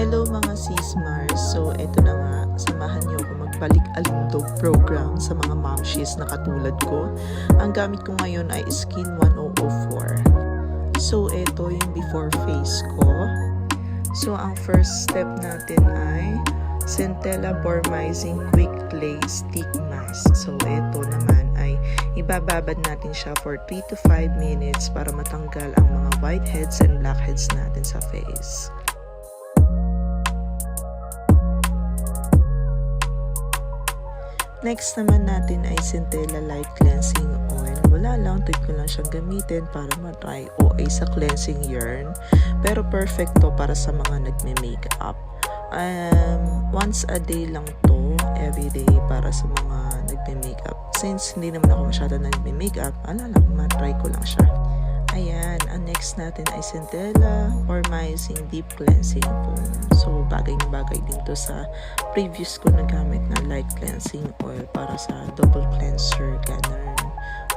Hello mga sismars! So eto na nga, samahan niyo ako magbalik alindog program sa mga momshies na katulad ko. Ang gamit ko ngayon ay Skin 1004. So eto yung before face ko. So ang first step natin ay Centella Bormizing Quick Clay Stick Mask. So eto naman ay ibababad natin siya for 3 to 5 minutes para matanggal ang mga whiteheads and blackheads natin sa face. Next naman natin ay Centella Light Cleansing Oil. Wala lang, tip ko lang siyang gamitin para matry OA sa cleansing yarn. Pero perfect to para sa mga nagme-makeup. Um, once a day lang to, every day para sa mga nagme-makeup. Since hindi naman ako masyado nagme-makeup, ala lang, matry ko lang siya. Ayan, ang next natin ay Centella Formizing Deep Cleansing Foam. So, bagay bagay din to sa previous ko na gamit na light cleansing oil para sa double cleanser, ganun.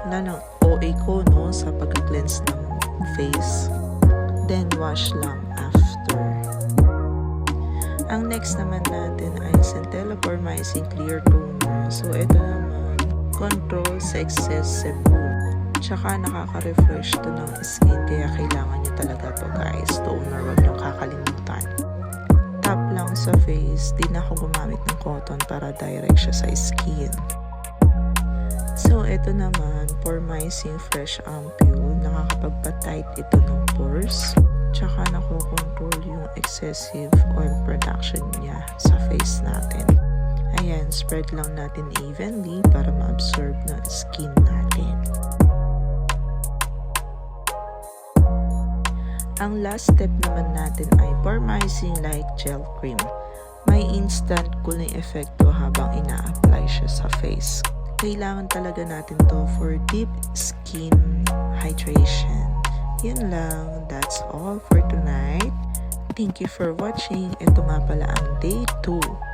Wala lang, OA ko, no, sa pag-cleanse ng face. Then, wash lang after. Ang next naman natin ay Centella Formizing Clear Toner. So, ito naman, control sa excess sebum. Tsaka nakaka-refresh to ng skin kaya kailangan nyo talaga face, di na ako gumamit ng cotton para direct siya sa skin. So, ito naman, Formizing Fresh Ampule. Nakakapagpa-tight ito ng pores. Tsaka nakokontrol yung excessive oil production niya sa face natin. Ayan, spread lang natin evenly para ma-absorb ng skin natin. Ang last step naman natin ay Formizing Light Gel Cream. May instant cooling effecto habang ina-apply siya sa face. Kailangan talaga natin to for deep skin hydration. Yun lang. That's all for tonight. Thank you for watching. Ito nga pala ang day 2